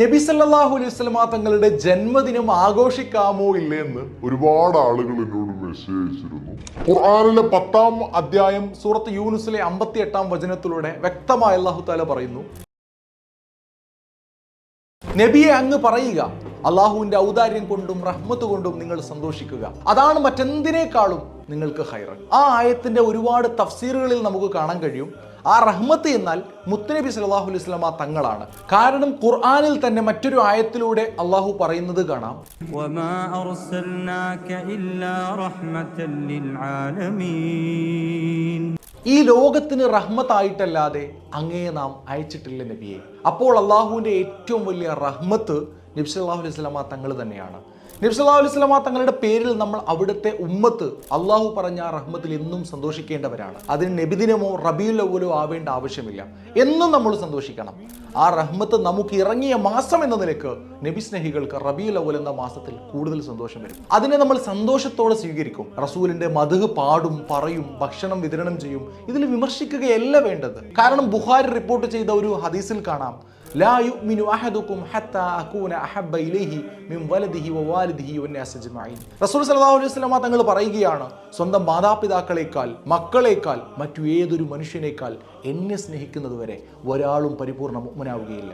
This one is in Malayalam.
നബി സല്ലാഹു അലൈഹി വസല്ലമ തങ്ങളുടെ ജന്മദിനം ആഘോഷിക്കാമോ ഇല്ലേ എന്ന് ഒരുപാട് ആളുകൾ എന്നോട് മെസ്സേജ് അയച്ചിരുന്നു. ഖുർആനിലെ പത്താം അധ്യായം സൂറത്ത് യൂനുസിലെ അമ്പത്തി എട്ടാം വചനത്തിലൂടെ വ്യക്തമായി അള്ളാഹു താല പറയുന്നു. നബിയെ അങ്ങ് പറയുക അള്ളാഹുവിന്റെ ഔദാര്യം കൊണ്ടും റഹ്മത്ത് കൊണ്ടും നിങ്ങൾ സന്തോഷിക്കുക. അതാണ് മറ്റെന്തിനേക്കാളും നിങ്ങൾക്ക് ഹൈറൻ. ആ ആയത്തിന്റെ ഒരുപാട് തഫ്സീറുകളിൽ നമുക്ക് കാണാൻ കഴിയും. ആ റഹ്മത്ത് എന്നാൽ മുത്തനബി സലാഹു അലൈഹി സ്വലാമ തങ്ങളാണ്. കാരണം ഖുർആാനിൽ തന്നെ മറ്റൊരു ആയത്തിലൂടെ അള്ളാഹു പറയുന്നത് കാണാം. ഈ ലോകത്തിന് റഹ്മത്തായിട്ടല്ലാതെ അങ്ങയെ നാം അയച്ചിട്ടില്ല നബിയെ. അപ്പോൾ അള്ളാഹുവിന്റെ ഏറ്റവും വലിയ റഹ്മത്ത് നബി സല്ലാഹു അലൈഹി സ്വലാമ തങ്ങൾ തന്നെയാണ്. നബി സല്ലല്ലാഹു അലൈഹി വസല്ലമ തങ്ങളുടെ പേരിൽ നമ്മൾ അവിടുത്തെ ഉമ്മത്ത് അള്ളാഹു പറഞ്ഞ റഹ്മത്തിൽ എന്നും സന്തോഷിക്കേണ്ടവരാണ്. അതിന് നബിദിനമോ റബിയുൽ അവലോ ആവേണ്ട ആവശ്യമില്ല. എന്നും നമ്മൾ സന്തോഷിക്കണം. ആ റഹ്മത്ത് നമുക്ക് ഇറങ്ങിയ മാസം എന്ന നിലയ്ക്ക് നബി സ്നേഹികൾക്ക് റബിയുൽ അവൽ എന്ന മാസത്തിൽ കൂടുതൽ സന്തോഷം വരും. അതിനെ നമ്മൾ സന്തോഷത്തോടെ സ്വീകരിക്കും. റസൂലിന്റെ മധു പാടും പറയും ഭക്ഷണം വിതരണം ചെയ്യും. ഇതിൽ വിമർശിക്കുകയല്ല വേണ്ടത്. കാരണം ബുഹാരി റിപ്പോർട്ട് ചെയ്ത ഒരു ഹദീസിൽ കാണാം. ലാ യുഅ്മിനു അഹദുക്കും ഹത്താ അകൂന അഹബ്ബ ഇലൈഹി മിൻ വലദിഹി വവാലിദിഹി വന്നാസ് അജ്മഈൻ റസൂൽ സല്ലല്ലാഹു അലൈഹി വസല്ലമ തങ്ങൾ പറയുകയാണ് സ്വന്തം മാതാപിതാക്കളെക്കാൾ മക്കളെക്കാൾ മറ്റു ഏതൊരു മനുഷ്യനേക്കാൾ എന്നെ സ്നേഹിക്കുന്നതുവരെ ഒരാളും പരിപൂർണ മുഅ്മിനാവുകയില്ല.